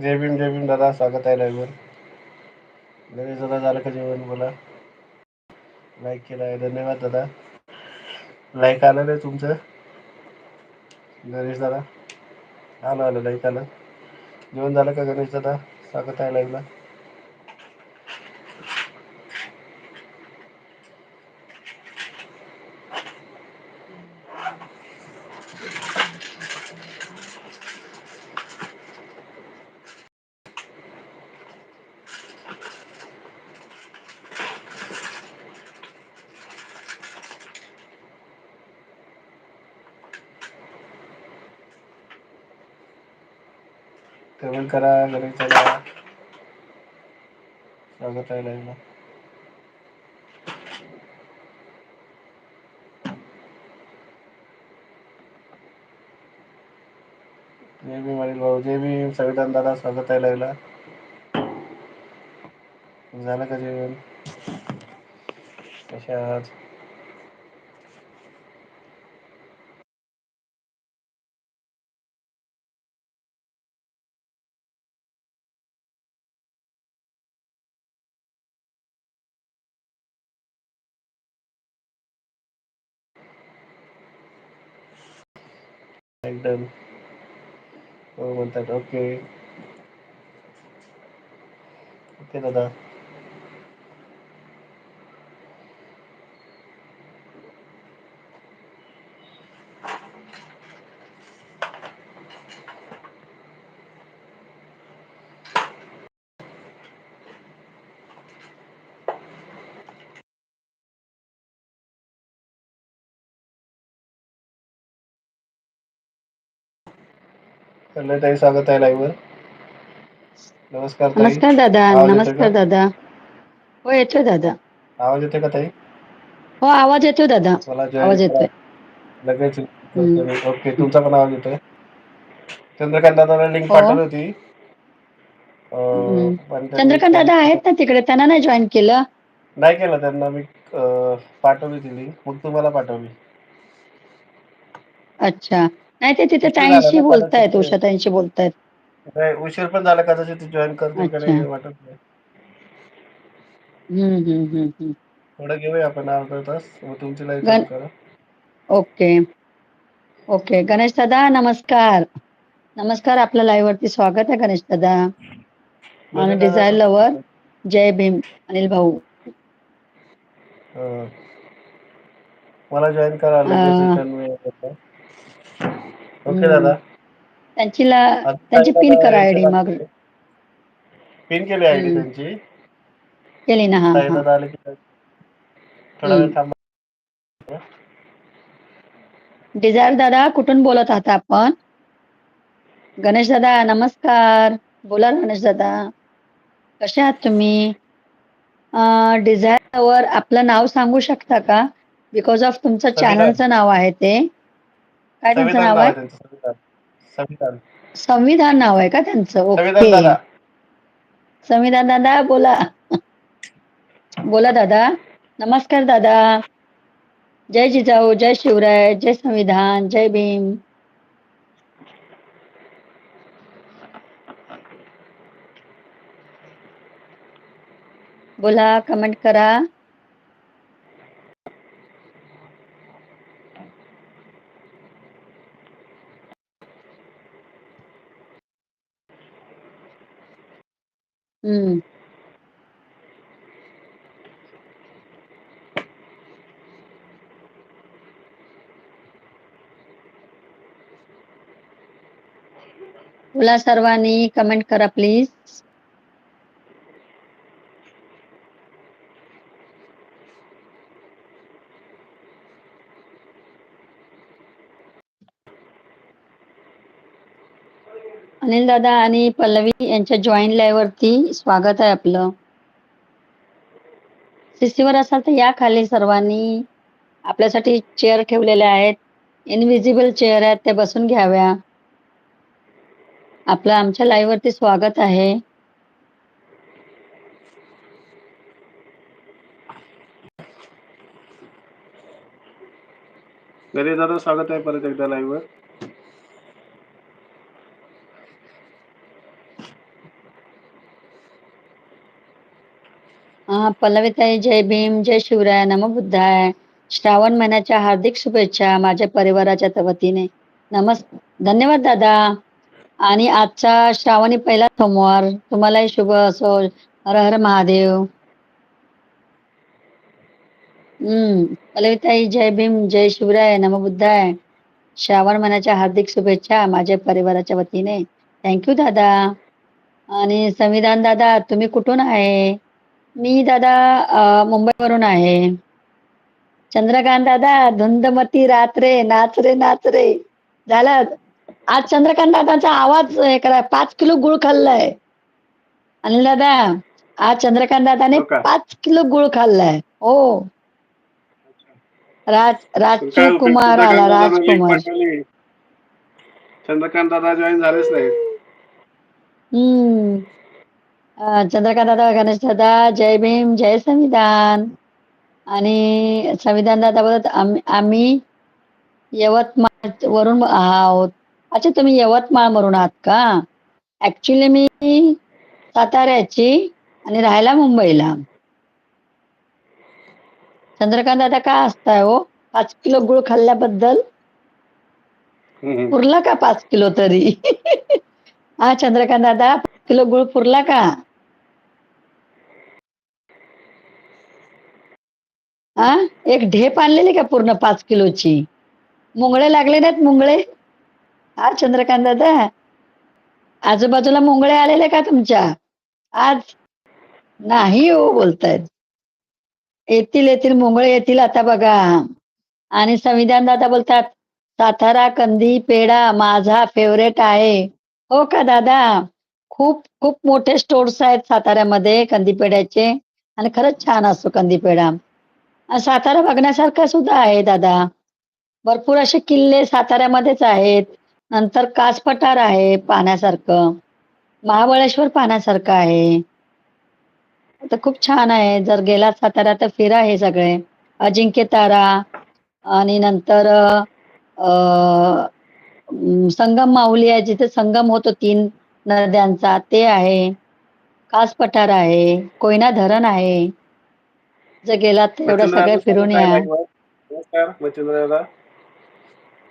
जय भीम जय भीम दादा स्वागत आहे लाईव्हवर गणेश दादा झालं का जेवण बोला. लाईक केला आहे धन्यवाद दादा लाईक आलं नाही तुमचं. गणेश दादा आलं आलं लाईक आलं. जेवण झालं का गणेश दादा स्वागत आहे लाईव्हला. कमेंट करा घरी चला स्वागत आहे लाईव्हला. जय भीम अनिल भाऊ जय भीम संविधान दादा स्वागत आहे लाईव्हला. झालं का जेवण कसे आहात. एकदम हो म्हणतात ओके. ओके दादा. ताई स्वागत आहे लाईव्ह वर. नमस्कार दादा आवाज येतोय का नमस्कार दादा हो येतोय दादा. आवाज येतोय का ताई. हो आवाज येतोय दादा मला आवाज येतोय. लगेच ओके तुमचा पण आवाज येतोय. चंद्रकांत दादाला लिंक हो पाठवली होती. अ, हम्म पण त्यांनी चंद्रकांत दादा आहेत ना तिकडे त्यांना नाही जॉईन केलं. नाही केलं त्यांना मी अ पाठवली ती लिंक मग तुम्हाला पाठवली. अच्छा नाही ते तिथे ताईंशी बोलतायत उषा ताईंशी बोलतायत. नाही उशीर पण झाला कदाचित जॉईन करतील का अच्छा नाही वाटत नाही. हम्म हम्म हम्म हम्म. थोडं घेऊया आपण अर्धा तास मग तुमची गण करा. ओके ओके गणेश दादा नमस्कार. नमस्कार आपल्या लाईव्ह वरती स्वागत आहे गणेश दादा. आणि डिझायर लवर जय भीम अनिल भाऊ. ह मला जॉईन करा लगेच अ. ओके. दादा त्यांची ला त्यांची पिन करा आयडी मग. पिन केली आयडी हं. त्यांची केली ना? हां, साई. दादा आले की थोडा वेळ. थांबा. डिझायर दादा कुठून बोलत आहात आपण. गणेश दादा नमस्कार बोला गणेश दादा. कसे आहात तुम्ही. डिझायर वर आपलं नाव सांगू शकता का बिकॉज ऑफ तुमचं चॅनलचं नाव आहे ते. काय त्यांचं नाव आहे? त्यांचं संविधान संविधान संविधान नाव आहे का त्यांचं संविधान ओके. दादा संविधान दादा बोला. बोला दादा नमस्कार दादा. जय जिजाऊ जय शिवराय जय संविधान जय भीम. बोला कमेंट करा. हम्म. बोला सर्वांनी कमेंट करा प्लीज. अनिल दादा आणि पल्लवी यांच्या जॉईन लाईव्हवरती स्वागत आहे आपलं. सीसीवर असाल तर या खाली सर्वांनी. आपल्यासाठी चेअर ठेवलेल्या आहेत इनविजिबल चेअर आहेत त्या बसून घ्याव्या. आपलं आमच्या लाईव्हवरती स्वागत आहे. दादा स्वागत आहे परत एकदा लाईव्हवर पल्लवीताई जय भीम जय शिवराय नम बुद्धाय. श्रावण महिन्याच्या हार्दिक शुभेच्छा माझ्या परिवाराच्या वतीने. नमस् धन्यवाद दादा. आणि आजचा श्रावणी पहिला सोमवार. तुम्हालाही शुभ असो. हर हर महादेव. हम्म पल्लवीताई जय भीम जय शिवराय नम बुद्धाय. श्रावण महिन्याच्या हार्दिक शुभेच्छा माझ्या परिवाराच्या वतीने. थँक्यू दादा. आणि संविधान दादा तुम्ही कुठून आहे? मी दादा मुंबईवरून आहे. चंद्रकांत दादा धुंदमती रात रे नाच रे नाच रे. झालं? आज चंद्रकांत दादाचा आवाज हे करा पाच किलो गुळ खाल्लाय. अनिल दादा आज चंद्रकांत दादाने हो? पाच किलो गुळ खाल्लाय. हो. राज राजू कुमार आला राजकुमार. चंद्रकांत दादा जॉईन झालेच नाही हम्म. चंद्रकांत दादा गणेश दादा जय भीम जय संविधान. आणि संविधान दादा बोलत आम्ही यवतमाळ वरून आहोत. अच्छा तुम्ही यवतमाळ वरून आहात का? ऍक्च्युली मी साताऱ्याची आणि राहायला मुंबईला. चंद्रकांत दादा का असताय हो? पाच किलो गुळ खाल्ल्याबद्दल? पुरला का पाच किलो तरी? हा चंद्रकांत दादा पाच किलो गुळ पुरला का? हा एक ढेप आणलेली का पूर्ण पाच किलोची? मुंगळे लागले नाहीत मुंगळे? हा चंद्रकांत दादा. आजूबाजूला मुंगळे आलेले का तुमच्या? आज? नाही हो बोलतायत. येतील येतील मुंगळे येतील आता बघा. आणि संविधान दादा बोलतात सातारा कंदी पेढा माझा फेवरेट आहे. हो का दादा? खूप खूप मोठे स्टोर्स आहेत साताऱ्यामध्ये कंदी पेढ्याचे. आणि खरंच छान असतो कंदी पेढा. सातारा बघण्यासारखं सुद्धा आहे दादा. भरपूर असे किल्ले साताऱ्यामध्येच आहेत. नंतर कास पठार आहे पाहण्यासारखं. महाबळेश्वर पाहण्यासारखं आहे. तर खूप छान आहे. जर गेलात सातारा तर फिरा हे सगळे. अजिंक्य तारा आणि नंतर संगम माऊली आहे. जिथे संगम होतो तीन नद्यांचा ते आहे. कास पठार आहे. कोयना धरण आहे. जर गेलात मच्छिंद्र सगळं फिरून या. नमस्कार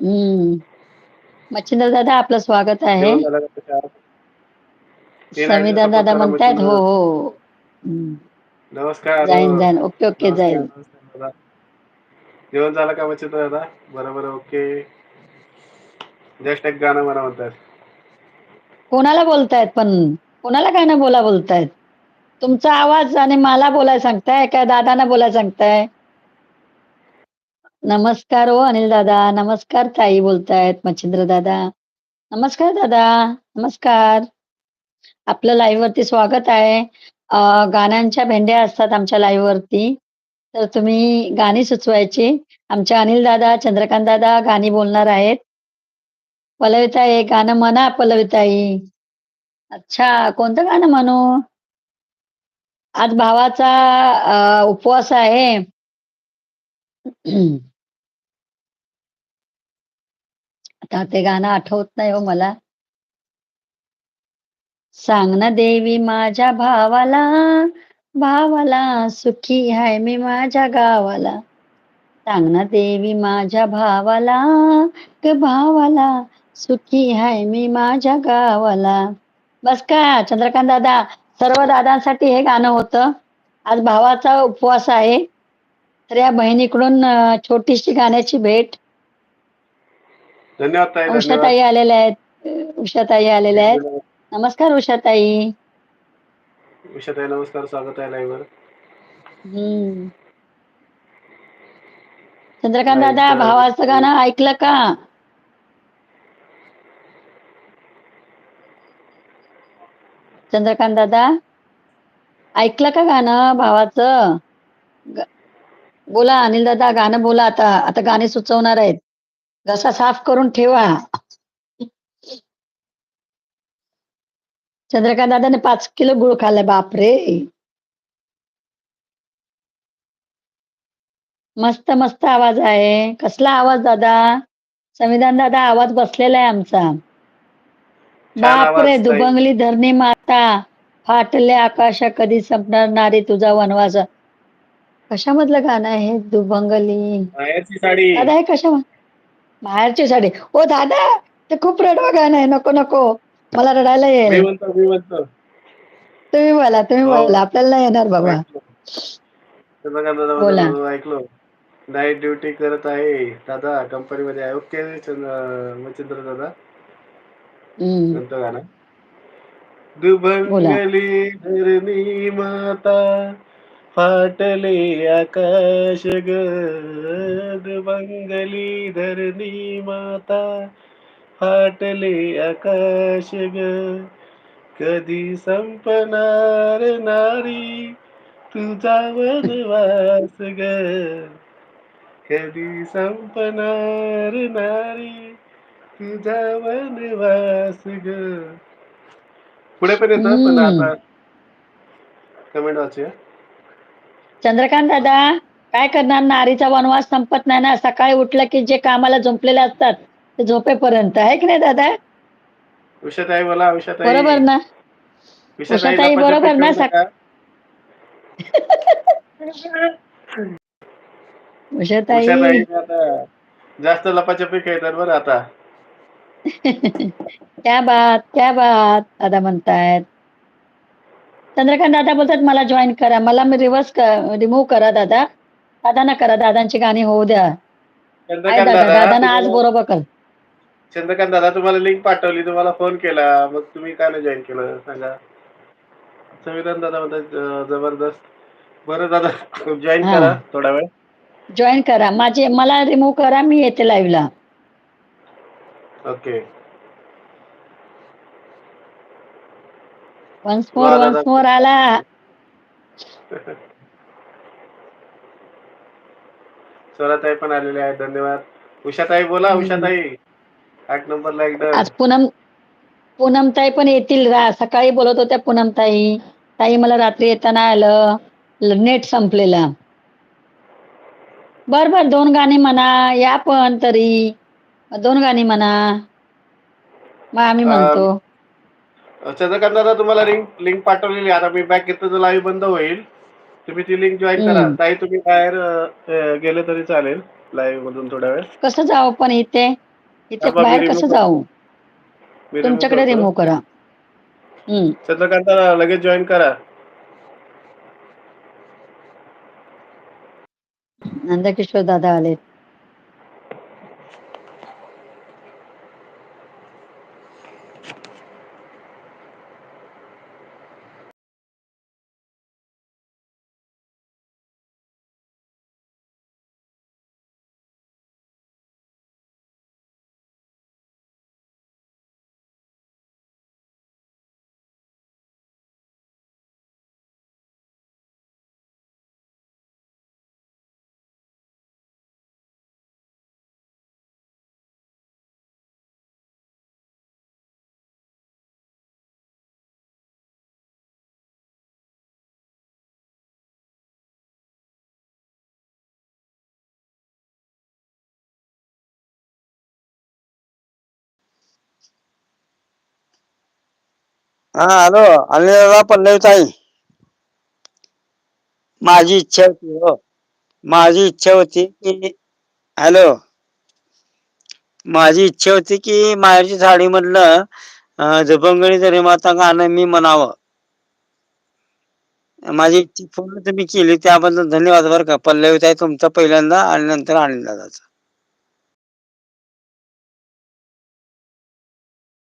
हम्म. मच्छिंद्र दादा आपलं स्वागत आहे. संविधान दादा म्हणतायत हो. हो. नमस्कार जाईन हो. जाईन ओके ओके नमस्कार जाईन. जेवण झालं का मच्छिंद्र दादा? बरोबर ओके. जस्ट एक गाणं म्हणा म्हणतात कोणाला बोलतायत पण? कोणाला ना बोला बोलतायत? तुमचा आवाज आणि मला बोलायला सांगताय का दादांना बोलायला सांगताय. नमस्कार हो अनिल दादा. नमस्कार ताई बोलतायत मच्छिंद्र दादा. नमस्कार दादा. नमस्कार. आपलं लाईव्ह वरती स्वागत आहे. गाण्यांच्या भेंड्या असतात आमच्या लाईव्ह वरती तर तुम्ही गाणी सुचवायची. आमच्या अनिल दादा चंद्रकांत दादा गाणी बोलणार आहेत. पलविताई गाणं म्हणा पलविताई. अच्छा कोणतं गाणं म्हणू? आज भावाचा उपवास आहे. आता ते गाणं आठवत नाही हो मला. सांग ना देवी माझ्या भावाला भावाला सुखी आहे मी माझ्या गावाला. सांग ना देवी माझ्या भावाला ग भावाला सुखी आहे मी माझ्या गावाला. बस का चंद्रकांत दादा? सर्व दादांसाठी हे गाणं होतं. आज भावाचा उपवास आहे. तर या बहिणीकडून अं, छोटीशी गाण्याची भेट. धन्यवाद ताई धन्यवाद. उषाताई आलेल्या आहेत. उषाताई आलेल्या आहेत. नमस्कार उषाताई. उषाताई नमस्कार. स्वागत आहे लाईव्ह हम्म. चंद्रकांत नाही, दादा तर- भावाचं गाणं ऐकलं का? चंद्रकांत दादा ऐकलं का गाणं भावाचं? बोला अनिल दादा गाणं बोला आता. आता गाणे सुचवणार आहेत. घसा साफ करून ठेवा. चंद्रकांत दादाने पाच किलो गुळ खाल्लाय बापरे. मस्त मस्त आवाज आहे. कसला आवाज दादा? संविधान दादा आवाज बसलेला आहे आमचा. बापरे. दुबंगली धरणी माता. फाटले आकाश कधी संपणार नारी तुझा वनवास. कशामधलं गाणं आहे हे साडी. दादा हे कशा बाहेरची साडी. ओ दादा ते खूप रडवा गाणं आहे. नको नको. मला रडायला येईल. तुम्ही बोला तुम्ही हो. बोला. आपल्याला नाही येणार बाबा. बोला. ऐकलो. नाईट ड्युटी करत आहे दादा कंपनी मध्ये आहे. ओके चंद्र दादा. हम्म. गाणं. दुभंगली धरणी माता फाटले आकाश ग. दुभंगली धरणी माता फाटले आकाश ग. कधी संपणार नारी तुझा वनवास ग. कधी संपणार नारी तुझा वनवास ग. पुढे पण येतं पण. आता कमेंट वाचूया. चंद्रकांत दादा काय करणार? नारीचा वनवास संपत नाही ना. सकाळी उठलं की जे कामाला झोपलेले असतात ते झोपेपर्यंत. आहे की नाही दादा? उषाताई बोला उषाताई. बरोबर ना? उषाताई बरोबर ना? उषाताई. जास्त लपाछपी खेळतात बरं आता. क्या बात क्या बात दादा म्हणतायत. चंद्रकांत दादा बोलतात मला जॉईन करा मला मी रिव्हर्स रिमूव्ह करा दादा. दादा ना करा दादांची गाणी होऊ द्या. आहे दादा दादा दादांना आज बरोबर कर. चंद्रकांत दादा तुम्हाला लिंक पाठवली तुम्हाला फोन केला मग तुम्ही काय नाही जॉईन केलं सांगा. संविधान दादा म्हणतात जबरदस्त. बरं दादा जॉईन. करा थोडा वेळ. जॉईन करा. माझे मला रिमूव्ह करा मी येते लाईव्हला ओके. वन्स मोर वा, वन्स. मोर आला. स्वराताई पण आलेले आहेत धन्यवाद. उषाताई बोला. उषाताई. आठ नंबरला एकदा आज पूनम पूनमताई पण येतील रा सकाळी बोलत होत्या पूनमताई. ताई मला रात्री येताना आलं. नेट संपलेला. बर बर दोन गाणी म्हणा या पण तरी. दोन गाणी म्हणा. मग आम्ही म्हणतो. चंद्रकांत दादा तुम्हाला लिंक लिंक पाठवलेली. आता मी बॅक घेतो लाईव्ह बंद होईल. तुम्ही ती लिंक जॉईन करा. ताई तुम्ही बाहेर अं, गेले तरी चालेल लाईव्ह मधून थोडा वेळ. कसं जाऊ पण इथे? इथे बाहेर remove कसं करतो. जाऊ? मी remove तुमच्याकडे करतो. रिमूव्ह करा. हम्म. चंद्रकांत दादा लगेच जॉईन करा. नंदकिशोर दादा आले हा हॅलो. अनिलदा दादा माझी इच्छा होती हो. माझी इच्छा होती की हॅलो. माझी इच्छा होती की माहेरची साडी मधलं अं, झुबंगळी तरी माता गाणं मी म्हणावं. माझी इच्छा पूर्ण तुम्ही केली त्याबद्दल धन्यवाद बरं का. पल्लवीताई तुमचा पहिल्यांदा आणि नंतर अनिल